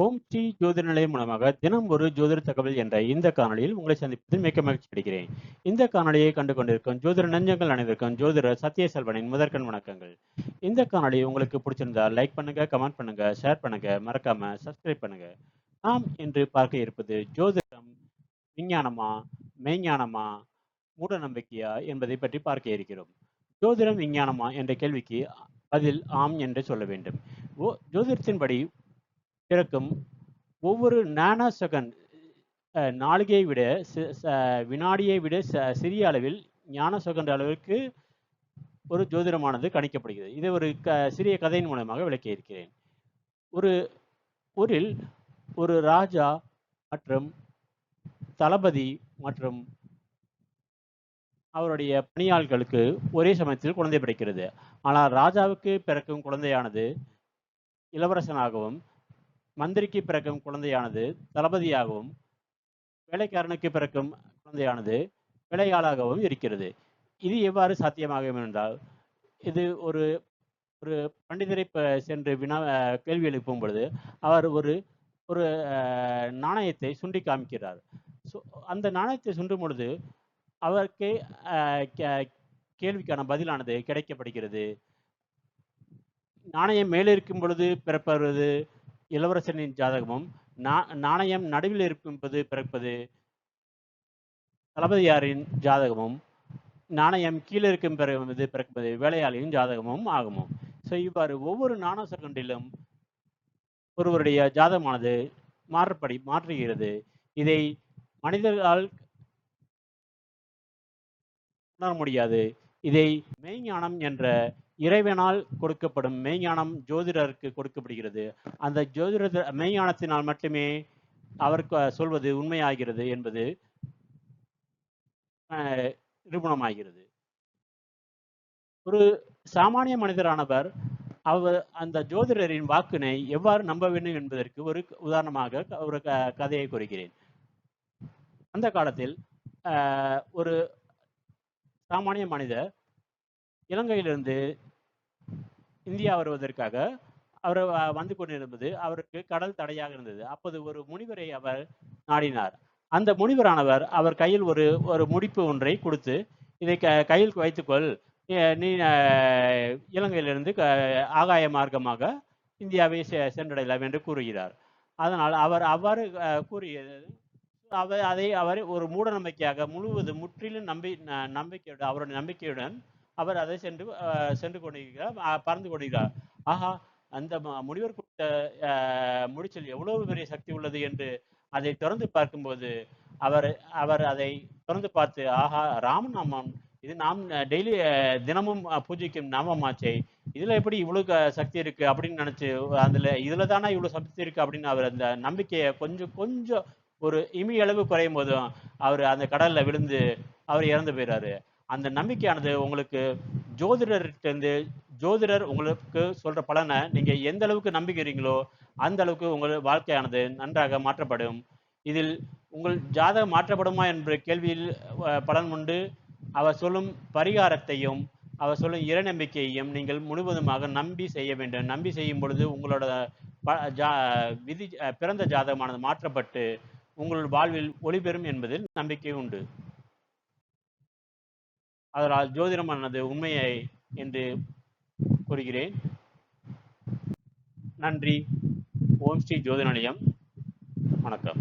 ஓம் ஸ்ரீ ஜோதிட நிலையம் மூலமாக தினம் ஒரு ஜோதிட தகவல் என்ற இந்த காணொலியில் உங்களை சந்திப்பதில் மிக்க மகிழ்ச்சி அடைகிறேன். இந்த காணொலியை கண்டு கொண்டிருக்கும் ஜோதிட நெஞ்சங்கள் அனைவருக்கும் ஜோதிட சத்ய செல்வனின் முதற்கண் வணக்கங்கள். இந்த காணொளி உங்களுக்கு பிடிச்சிருந்தா லைக் பண்ணுங்க கமெண்ட் பண்ணுங்க ஷேர் பண்ணுங்க மறக்காம சப்ஸ்கிரைப் பண்ணுங்க. நாம் இன்று பார்க்க இருப்பது ஜோதிடம் விஞ்ஞானமா மெய்ஞானமா மூட நம்பிக்கையா என்பதை பற்றி பார்க்க இருக்கிறோம். ஜோதிடம் விஞ்ஞானமா என்ற கேள்விக்கு பதில் ஆம் என்று சொல்ல வேண்டும். ஓ ஜோதிடத்தின்படி பிறக்கும் ஒவ்வொரு நானோ செகண்ட் நாளிகையை விட வினாடியை விட ச- சிறிய அளவில் ஞான செகண்ட் அளவிற்கு ஒரு ஜோதிடமானது கணிக்கப்படுகிறது. இதை ஒரு க சிறிய கதையின் மூலமாக விளக்கி இருக்கிறேன் ஒரு ஊரில் ஒரு ராஜா மற்றும் தளபதி மற்றும் அவருடைய பணியாள்களுக்கு ஒரே சமயத்தில் குழந்தை பிறக்கிறது. ஆனால் ராஜாவுக்கு பிறக்கும் குழந்தையானது இளவரசனாகவும் மந்திரிக்கு பிறக்கும் குழந்தையானது தளபதியாகவும் வேலைக்காரனுக்கு பிறக்கும் குழந்தையானது வேலையாளாகவும் இருக்கிறது. இது எவ்வாறு சாத்தியமாகும் என்றால் இது ஒரு ஒரு பண்டிதரை ப- சென்று வினா கேள்வி எழுப்பும் பொழுது அவர் ஒரு ஒரு நாணயத்தை சுண்டி காமிக்கிறார். ஸோ அந்த நாணயத்தை சுண்டும் பொழுது அவருக்கு கே- கேள்விக்கான பதிலானது கிடைக்கப்படுகிறது. நாணயம் மேலே இருக்கும் பொழுது பிறப்பது இளவரசனின் ஜாதகமும் நா- நாணயம் நடுவில் இருப்பது பிறப்பது தளபதியாரின் ஜாதகமும் நாணயம் கீழே இருக்கும் பிறகு பிறப்பது வேலையாளியின் ஜாதகமும் ஆகுமோ? ஸோ இவ்வாறு ஒவ்வொரு நாணய செகண்டிலும் ஒருவருடைய ஜாதகமானது மாறுபடி மாற்றுகிறது இதை மனிதர்களால் உணர முடியாது. இதை மெய்ஞானம் என்ற இறைவனால் கொடுக்கப்படும் மெய்ஞானம் ஜோதிடருக்கு கொடுக்கப்படுகிறது. அந்த ஜோதிட மெய்ஞானத்தினால் மட்டுமே அவருக்கு சொல்வது உண்மையாகிறது என்பது அஹ், நிரூபணமாகிறது. ஒரு சாமானிய மனிதரானவர் அவர் அந்த ஜோதிடரின் வாக்கினை எவ்வாறு நம்ப வேண்டும் என்பதற்கு ஒரு உதாரணமாக ஒரு க- கதையை கூறுகிறேன். அந்த காலத்தில் ஒரு சாமானிய மனிதர் இலங்கையிலிருந்து இந்தியா வருவதற்காக அவர் வந்து கொண்டிருந்தது. அவருக்கு கடல் தடையாக இருந்தது. அப்போது ஒரு முனிவரை அவர் நாடினார். அந்த முனிவரானவர் அவர் கையில் ஒரு ஒரு முடிப்பு ஒன்றை கொடுத்து இதை க கையில் வைத்துக்கொள். நீ இலங்கையிலிருந்து க ஆகாய மார்க்கமாக இந்தியாவை செ சென்றடையலாம் என்று கூறுகிறார். அதனால் அவர் அவ்வாறு கூறியது அவர் அதை அவர் ஒரு மூட நம்பிக்கையாக முழுவதும் முற்றிலும் நம்பி ந- நம்பிக்கையுடன் அவருடைய நம்பிக்கையுடன் அவர் அதை சென்று சென்று கொண்டிருக்கிறார் அஹ், பறந்து கொண்டிருக்கிறார். ஆஹா அந்த முனிவர் கொடுத்த முடிச்சல் எவ்வளவு பெரிய சக்தி உள்ளது என்று அதை திறந்து பார்க்கும்போது அவர் அவர் அதை திறந்து பார்த்து ஆஹா ராமநாமம் இது நாம் டெய்லி தினமும் பூஜிக்கும் நாமமாச்சே இதுல எப்படி இவ்வளவு க- சக்தி இருக்கு அப்படின்னு நினைச்சு அதுல இதுல தானே இவ்வளவு சக்தி இருக்கு அப்படின்னு அவர் அந்த நம்பிக்கையை கொஞ்சம் கொஞ்சம் ஒரு இமி அளவு குறையும் போதும் அவர் அந்த கடல்ல விழுந்து அவர் இறந்து போயிறாரு. அந்த நம்பிக்கையானது உங்களுக்கு ஜோதிடர்கிட்டருந்து ஜோதிடர் உங்களுக்கு சொல்ற பலனை நீங்க எந்த அளவுக்கு நம்பிக்கிறீங்களோ அந்த அளவுக்கு உங்கள் வாழ்க்கையானது நன்றாக மாற்றப்படும். இதில் உங்கள் ஜாதகம் மாற்றப்படுமா என்ற கேள்வியில் பலன் உண்டு. அவர் சொல்லும் பரிகாரத்தையும் அவர் சொல்லும் இறைநம்பிக்கையையும் நீங்கள் முழுவதுமாக நம்பி செய்ய வேண்டும். நம்பி செய்யும் பொழுது உங்களோட ப- ஜா- விதி பிறந்த ஜாதகமானது மாற்றப்பட்டு உங்கள் வாழ்வில் ஒளி பெறும் என்பதில் நம்பிக்கை உண்டு. அதனால் ஜோதிடமானது உண்மையை என்று கூறுகிறேன். நன்றி. ஓம் ஸ்ரீ ஜோதிட நிலையம் வணக்கம்.